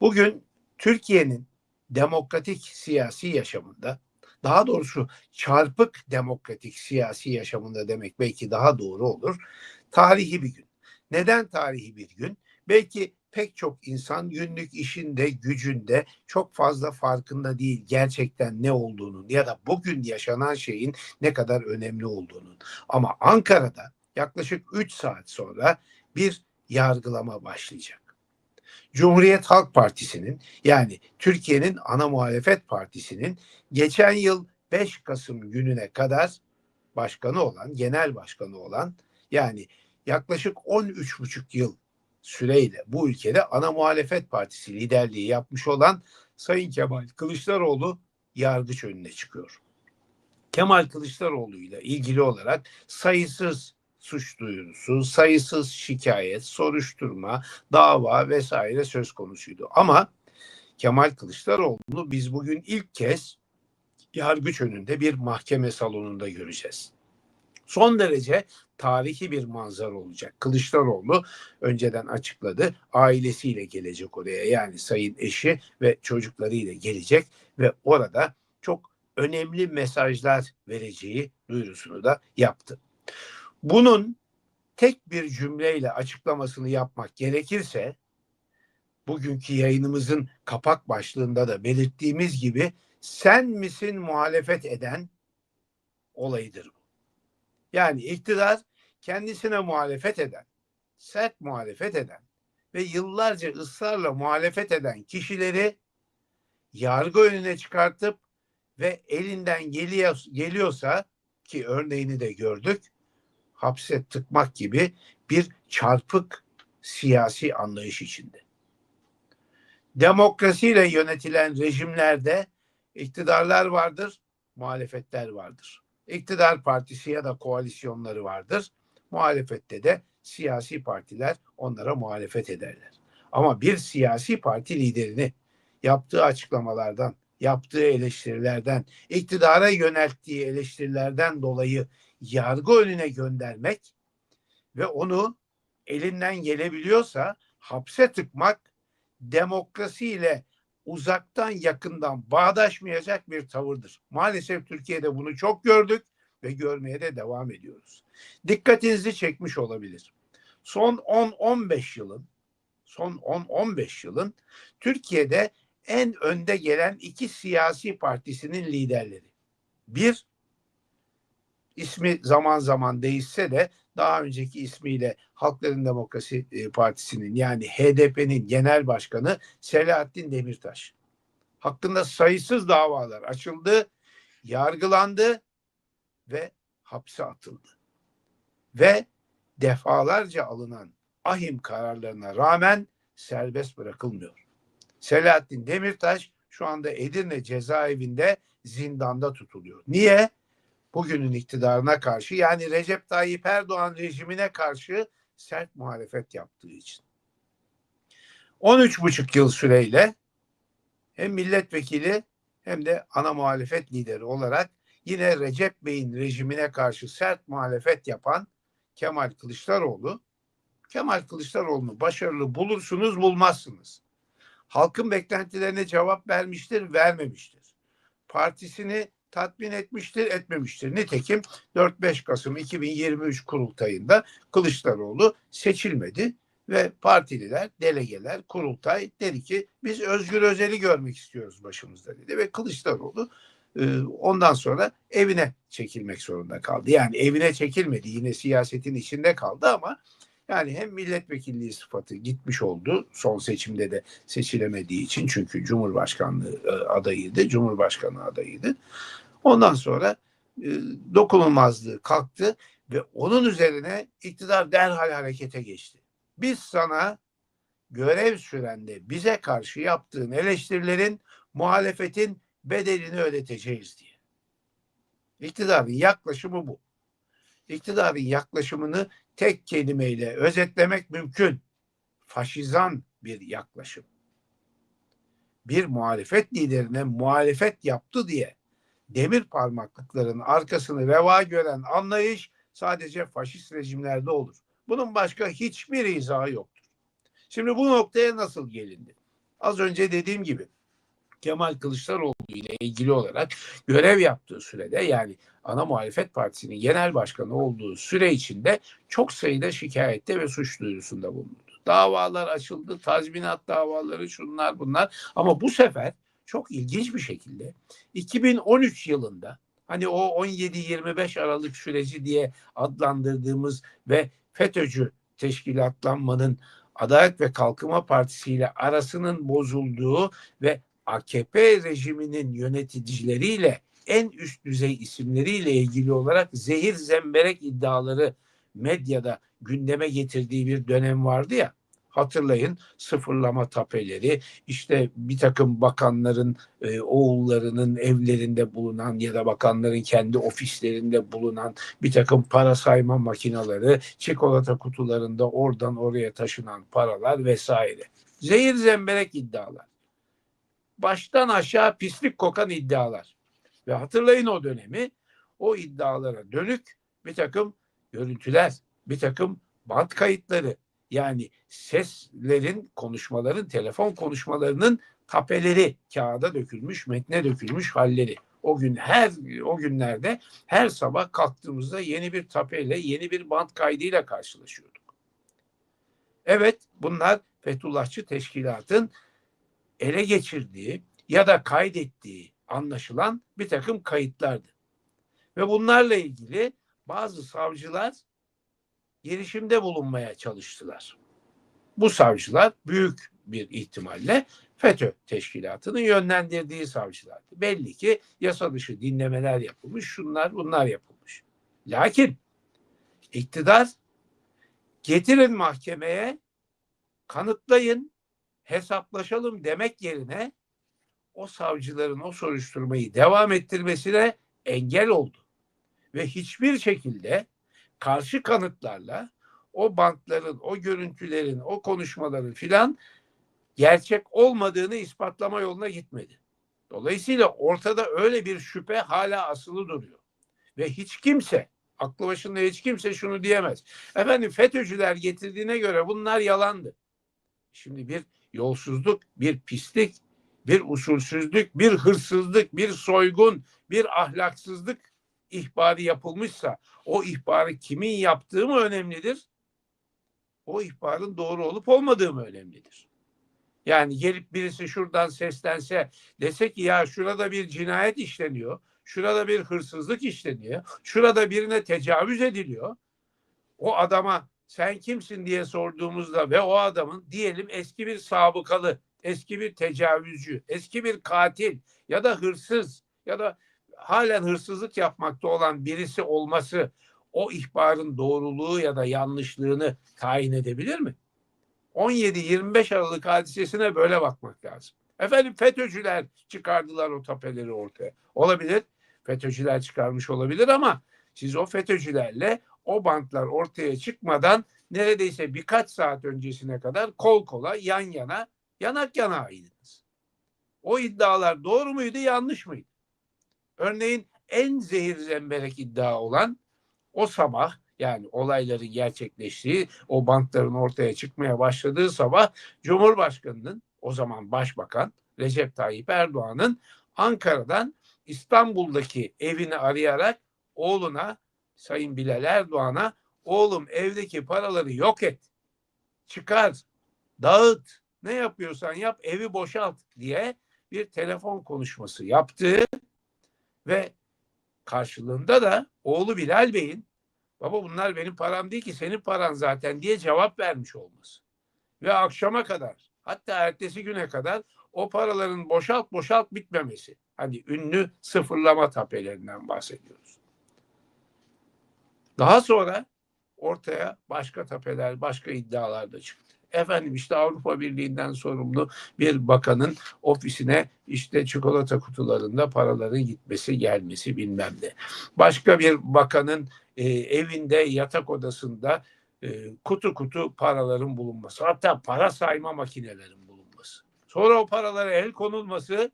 Bugün Türkiye'nin demokratik siyasi yaşamında daha doğrusu çarpık demokratik siyasi yaşamında demek belki daha doğru olur. Tarihi bir gün. Neden tarihi bir gün? Belki pek çok insan günlük işinde, gücünde çok fazla farkında değil gerçekten ne olduğunun ya da bugün yaşanan şeyin ne kadar önemli olduğunun. Ama Ankara'da yaklaşık 3 saat sonra bir yargılama başlayacak. Cumhuriyet Halk Partisi'nin yani Türkiye'nin ana muhalefet partisinin geçen yıl 5 Kasım gününe kadar başkanı olan, genel başkanı olan yani yaklaşık 13,5 yıl süreyle bu ülkede ana muhalefet partisi liderliği yapmış olan Sayın Kemal Kılıçdaroğlu yargıç önüne çıkıyor. Kemal Kılıçdaroğlu ile ilgili olarak sayısız suç duyurusu, sayısız şikayet, soruşturma, dava vesaire söz konusuydu. Ama Kemal Kılıçdaroğlu'nu biz bugün ilk kez yargıç önünde bir mahkeme salonunda göreceğiz. Son derece tarihi bir manzara olacak. Kılıçdaroğlu önceden açıkladı. Ailesiyle gelecek oraya. Yani sayın eşi ve çocuklarıyla gelecek ve orada çok önemli mesajlar vereceği duyurusunu da yaptı. Bunun tek bir cümleyle açıklamasını yapmak gerekirse bugünkü yayınımızın kapak başlığında da belirttiğimiz gibi sen misin muhalefet eden olayıdır bu. Yani iktidar kendisine muhalefet eden, sert muhalefet eden ve yıllarca ısrarla muhalefet eden kişileri yargı önüne çıkartıp ve elinden geliyor, geliyorsa ki örneğini de gördük hapse tıkmak gibi bir çarpık siyasi anlayış içinde. Demokrasiyle yönetilen rejimlerde iktidarlar vardır, muhalefetler vardır. İktidar partisi ya da koalisyonları vardır. Muhalefette de siyasi partiler onlara muhalefet ederler. Ama bir siyasi parti liderini yaptığı açıklamalardan, yaptığı eleştirilerden, iktidara yönelttiği eleştirilerden dolayı yargı önüne göndermek ve onu elinden gelebiliyorsa hapse tıkmak demokrasiyle uzaktan yakından bağdaşmayacak bir tavırdır. Maalesef Türkiye'de bunu çok gördük ve görmeye de devam ediyoruz. Dikkatinizi çekmiş olabilir. Son 10-15 yılın son 10-15 yılın Türkiye'de en önde gelen iki siyasi partisinin liderleri. Bir, ismi zaman zaman değişse de daha önceki ismiyle Halkların Demokrasi e, Partisi'nin yani HDP'nin genel başkanı Selahattin Demirtaş. Hakkında sayısız davalar açıldı, yargılandı ve hapse atıldı. Ve defalarca alınan ahim kararlarına rağmen serbest bırakılmıyor. Selahattin Demirtaş şu anda Edirne cezaevinde zindanda tutuluyor. Niye? Bugünün iktidarına karşı yani Recep Tayyip Erdoğan rejimine karşı sert muhalefet yaptığı için. 13,5 yıl süreyle hem milletvekili hem de ana muhalefet lideri olarak yine Recep Bey'in rejimine karşı sert muhalefet yapan Kemal Kılıçdaroğlu Kemal Kılıçdaroğlu'nu başarılı bulursunuz bulmazsınız. Halkın beklentilerine cevap vermiştir, vermemiştir. Partisini tatmin etmiştir, etmemiştir. Nitekim 4-5 Kasım 2023 kurultayında Kılıçdaroğlu seçilmedi ve partililer, delegeler, kurultay dedi ki biz Özgür Özel'i görmek istiyoruz başımızda dedi ve Kılıçdaroğlu e, ondan sonra evine çekilmek zorunda kaldı. Yani evine çekilmedi yine siyasetin içinde kaldı ama yani hem milletvekilliği sıfatı gitmiş oldu son seçimde de seçilemediği için çünkü Cumhurbaşkanlığı e, adayıydı, Cumhurbaşkanı adayıydı. Ondan sonra e, dokunulmazlığı kalktı ve onun üzerine iktidar derhal harekete geçti. Biz sana görev sürende bize karşı yaptığın eleştirilerin muhalefetin bedelini ödeteceğiz diye. İktidarın yaklaşımı bu. İktidarın yaklaşımını tek kelimeyle özetlemek mümkün. Faşizan bir yaklaşım. Bir muhalefet liderine muhalefet yaptı diye demir parmaklıkların arkasını reva gören anlayış sadece faşist rejimlerde olur. Bunun başka hiçbir izahı yoktur. Şimdi bu noktaya nasıl gelindi? Az önce dediğim gibi Kemal Kılıçdaroğlu ile ilgili olarak görev yaptığı sürede yani ana muhalefet partisinin genel başkanı olduğu süre içinde çok sayıda şikayette ve suç duyurusunda bulundu. Davalar açıldı, tazminat davaları şunlar bunlar ama bu sefer çok ilginç bir şekilde 2013 yılında hani o 17-25 Aralık süreci diye adlandırdığımız ve FETÖ'cü teşkilatlanmanın Adalet ve Kalkınma Partisi ile arasının bozulduğu ve AKP rejiminin yöneticileriyle en üst düzey isimleriyle ilgili olarak zehir zemberek iddiaları medyada gündeme getirdiği bir dönem vardı ya. Hatırlayın sıfırlama tapeleri, işte bir takım bakanların e, oğullarının evlerinde bulunan ya da bakanların kendi ofislerinde bulunan bir takım para sayma makineleri, çikolata kutularında oradan oraya taşınan paralar vesaire. Zehir zemberek iddialar. Baştan aşağı pislik kokan iddialar. Ve hatırlayın o dönemi o iddialara dönük bir takım görüntüler, bir takım band kayıtları yani seslerin, konuşmaların, telefon konuşmalarının tapeleri kağıda dökülmüş, metne dökülmüş halleri. O gün her o günlerde her sabah kalktığımızda yeni bir tapeyle, yeni bir band kaydıyla karşılaşıyorduk. Evet, bunlar Fethullahçı teşkilatın ele geçirdiği ya da kaydettiği anlaşılan bir takım kayıtlardı. Ve bunlarla ilgili bazı savcılar girişimde bulunmaya çalıştılar. Bu savcılar büyük bir ihtimalle FETÖ teşkilatının yönlendirdiği savcılardı. Belli ki yasa dışı dinlemeler yapılmış, şunlar bunlar yapılmış. Lakin iktidar getirin mahkemeye, kanıtlayın, hesaplaşalım demek yerine o savcıların o soruşturmayı devam ettirmesine engel oldu. Ve hiçbir şekilde karşı kanıtlarla o bantların, o görüntülerin, o konuşmaların filan gerçek olmadığını ispatlama yoluna gitmedi. Dolayısıyla ortada öyle bir şüphe hala asılı duruyor. Ve hiç kimse, aklı başında hiç kimse şunu diyemez. Efendim FETÖ'cüler getirdiğine göre bunlar yalandı. Şimdi bir yolsuzluk, bir pislik, bir usulsüzlük, bir hırsızlık, bir soygun, bir ahlaksızlık ihbarı yapılmışsa o ihbarı kimin yaptığı mı önemlidir? O ihbarın doğru olup olmadığı mı önemlidir? Yani gelip birisi şuradan seslense dese ki ya şurada bir cinayet işleniyor, şurada bir hırsızlık işleniyor, şurada birine tecavüz ediliyor. O adama sen kimsin diye sorduğumuzda ve o adamın diyelim eski bir sabıkalı, eski bir tecavüzcü, eski bir katil ya da hırsız ya da halen hırsızlık yapmakta olan birisi olması o ihbarın doğruluğu ya da yanlışlığını tayin edebilir mi? 17-25 Aralık hadisesine böyle bakmak lazım. Efendim FETÖ'cüler çıkardılar o tapeleri ortaya. Olabilir. FETÖ'cüler çıkarmış olabilir ama siz o FETÖ'cülerle o bantlar ortaya çıkmadan neredeyse birkaç saat öncesine kadar kol kola yan yana yanak yanaydınız. O iddialar doğru muydu yanlış mıydı? Örneğin en zehir zemberek iddia olan o sabah yani olayların gerçekleştiği o bantların ortaya çıkmaya başladığı sabah Cumhurbaşkanı'nın o zaman Başbakan Recep Tayyip Erdoğan'ın Ankara'dan İstanbul'daki evini arayarak oğluna Sayın Bilal Erdoğan'a oğlum evdeki paraları yok et. Çıkar, dağıt, ne yapıyorsan yap evi boşalt diye bir telefon konuşması yaptığı ve karşılığında da oğlu Bilal Bey'in baba bunlar benim param değil ki senin paran zaten diye cevap vermiş olması. Ve akşama kadar hatta ertesi güne kadar o paraların boşalt boşalt bitmemesi. Hani ünlü sıfırlama tapelerinden bahsediyoruz. Daha sonra ortaya başka tapeler, başka iddialar da çıktı. Efendim işte Avrupa Birliği'nden sorumlu bir bakanın ofisine işte çikolata kutularında paraların gitmesi gelmesi bilmem ne. Başka bir bakanın e, evinde yatak odasında e, kutu kutu paraların bulunması. Hatta para sayma makinelerin bulunması. Sonra o paralara el konulması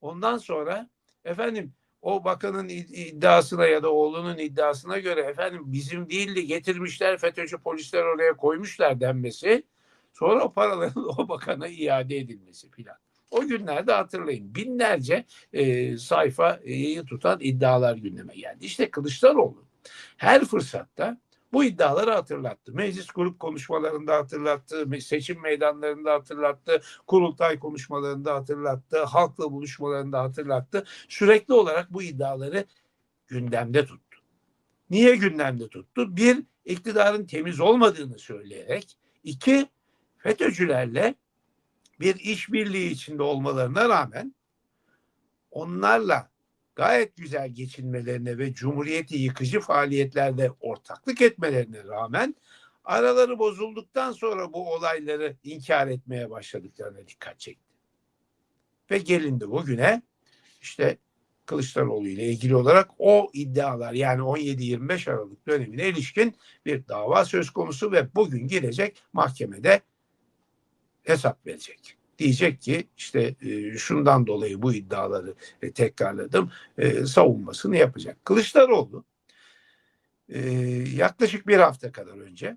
ondan sonra efendim o bakanın iddiasına ya da oğlunun iddiasına göre efendim bizim değildi getirmişler FETÖ'cü polisler oraya koymuşlar denmesi Sonra o paraların o bakana iade edilmesi filan. O günlerde hatırlayın binlerce e, sayfa e, yayın tutan iddialar gündeme geldi. İşte Kılıçdaroğlu her fırsatta bu iddiaları hatırlattı. Meclis grup konuşmalarında hatırlattı, seçim meydanlarında hatırlattı, kurultay konuşmalarında hatırlattı, halkla buluşmalarında hatırlattı. Sürekli olarak bu iddiaları gündemde tuttu. Niye gündemde tuttu? Bir, iktidarın temiz olmadığını söyleyerek. iki FETÖ'cülerle bir işbirliği içinde olmalarına rağmen onlarla gayet güzel geçinmelerine ve cumhuriyeti yıkıcı faaliyetlerde ortaklık etmelerine rağmen araları bozulduktan sonra bu olayları inkar etmeye başladıklarına dikkat çekti. Ve gelindi bugüne işte Kılıçdaroğlu ile ilgili olarak o iddialar yani 17-25 Aralık dönemine ilişkin bir dava söz konusu ve bugün girecek mahkemede hesap verecek. Diyecek ki işte e, şundan dolayı bu iddiaları e, tekrarladım e, savunmasını yapacak. Kılıçdaroğlu e, yaklaşık bir hafta kadar önce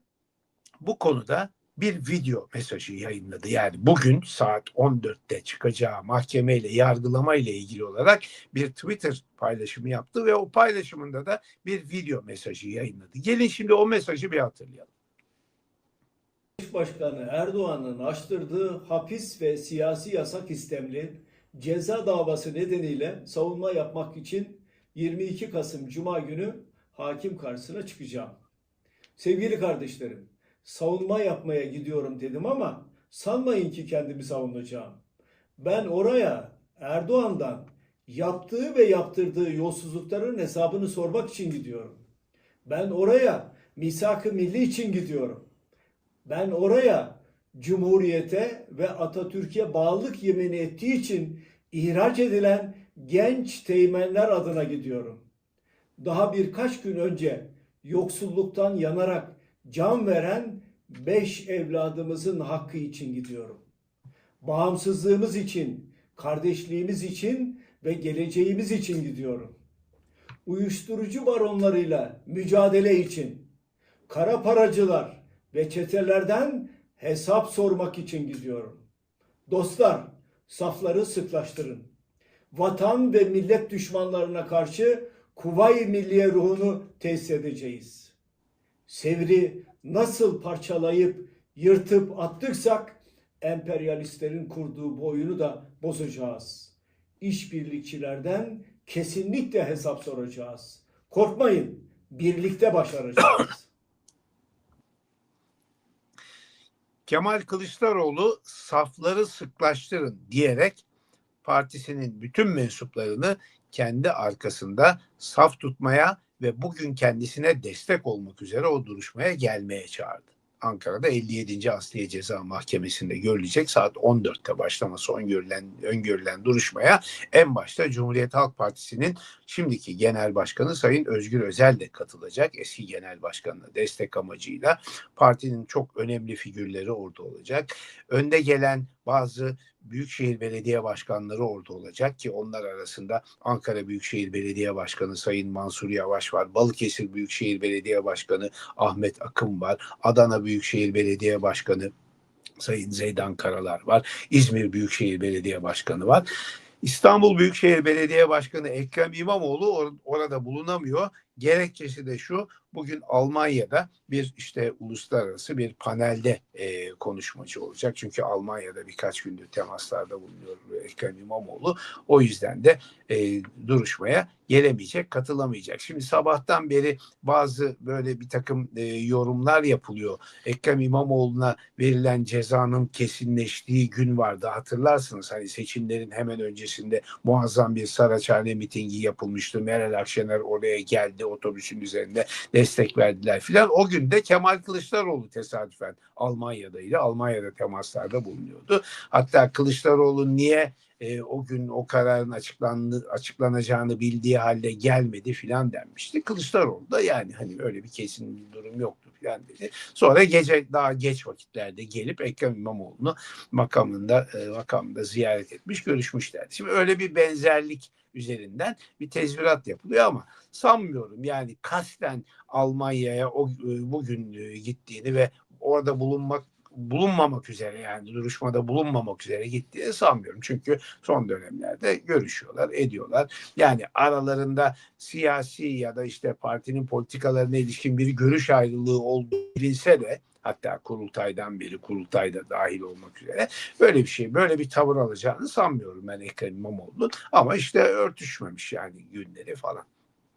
bu konuda bir video mesajı yayınladı. Yani bugün saat 14'te çıkacağı mahkemeyle yargılama ile ilgili olarak bir Twitter paylaşımı yaptı ve o paylaşımında da bir video mesajı yayınladı. Gelin şimdi o mesajı bir hatırlayalım. Başkanı Erdoğan'ın açtırdığı hapis ve siyasi yasak istemli ceza davası nedeniyle savunma yapmak için 22 Kasım Cuma günü hakim karşısına çıkacağım. Sevgili kardeşlerim, savunma yapmaya gidiyorum dedim ama sanmayın ki kendimi savunacağım. Ben oraya Erdoğan'dan yaptığı ve yaptırdığı yolsuzlukların hesabını sormak için gidiyorum. Ben oraya misak-ı milli için gidiyorum. Ben oraya Cumhuriyete ve Atatürk'e bağlılık yemini ettiği için ihraç edilen genç teğmenler adına gidiyorum. Daha birkaç gün önce yoksulluktan yanarak can veren beş evladımızın hakkı için gidiyorum. Bağımsızlığımız için, kardeşliğimiz için ve geleceğimiz için gidiyorum. Uyuşturucu baronlarıyla mücadele için, kara paracılar, ve çetelerden hesap sormak için gidiyorum. Dostlar, safları sıklaştırın. Vatan ve millet düşmanlarına karşı Kuvayi Milliye ruhunu tesis edeceğiz. Sevri nasıl parçalayıp yırtıp attıksak emperyalistlerin kurduğu bu oyunu da bozacağız. İşbirlikçilerden kesinlikle hesap soracağız. Korkmayın, birlikte başaracağız. Kemal Kılıçdaroğlu safları sıklaştırın diyerek partisinin bütün mensuplarını kendi arkasında saf tutmaya ve bugün kendisine destek olmak üzere o duruşmaya gelmeye çağırdı. Ankara'da 57. Asliye Ceza Mahkemesi'nde görülecek saat 14'te başlaması öngörülen, öngörülen duruşmaya en başta Cumhuriyet Halk Partisi'nin şimdiki genel başkanı Sayın Özgür Özel de katılacak. Eski genel başkanına destek amacıyla partinin çok önemli figürleri orada olacak. Önde gelen bazı Büyükşehir Belediye Başkanları orada olacak ki onlar arasında Ankara Büyükşehir Belediye Başkanı Sayın Mansur Yavaş var. Balıkesir Büyükşehir Belediye Başkanı Ahmet Akın var. Adana Büyükşehir Belediye Başkanı Sayın Zeydan Karalar var. İzmir Büyükşehir Belediye Başkanı var. İstanbul Büyükşehir Belediye Başkanı Ekrem İmamoğlu or- orada bulunamıyor. Gerekçesi de şu, bugün Almanya'da bir işte uluslararası bir panelde e, konuşmacı olacak. Çünkü Almanya'da birkaç gündür temaslarda bulunuyor Ekrem İmamoğlu. O yüzden de e, duruşmaya gelemeyecek, katılamayacak. Şimdi sabahtan beri bazı böyle bir takım e, yorumlar yapılıyor. Ekrem İmamoğlu'na verilen cezanın kesinleştiği gün vardı. Hatırlarsınız hani seçimlerin hemen öncesinde muazzam bir Saraçhane mitingi yapılmıştı. Meral Akşener oraya geldi otobüsün üzerinde destek verdiler filan. O gün de Kemal Kılıçdaroğlu tesadüfen Almanya'daydı. Almanya'da temaslarda bulunuyordu. Hatta Kılıçdaroğlu niye e, o gün o kararın açıklandı, açıklanacağını bildiği halde gelmedi filan denmişti. Kılıçdaroğlu da yani hani öyle bir kesin bir durum yoktu filan dedi. Sonra gece daha geç vakitlerde gelip Ekrem İmamoğlu'nu makamında e, makamında ziyaret etmiş, görüşmüşlerdi. Şimdi öyle bir benzerlik üzerinden bir tezvirat yapılıyor ama sanmıyorum yani kasten Almanya'ya o e, bugün e, gittiğini ve orada bulunmak bulunmamak üzere yani duruşmada bulunmamak üzere gittiğini sanmıyorum. Çünkü son dönemlerde görüşüyorlar, ediyorlar. Yani aralarında siyasi ya da işte partinin politikalarına ilişkin bir görüş ayrılığı olduğu bilinse de hatta kurultaydan beri kurultayda dahil olmak üzere böyle bir şey böyle bir tavır alacağını sanmıyorum ben Ekrem İmamoğlu'nun ama işte örtüşmemiş yani günleri falan.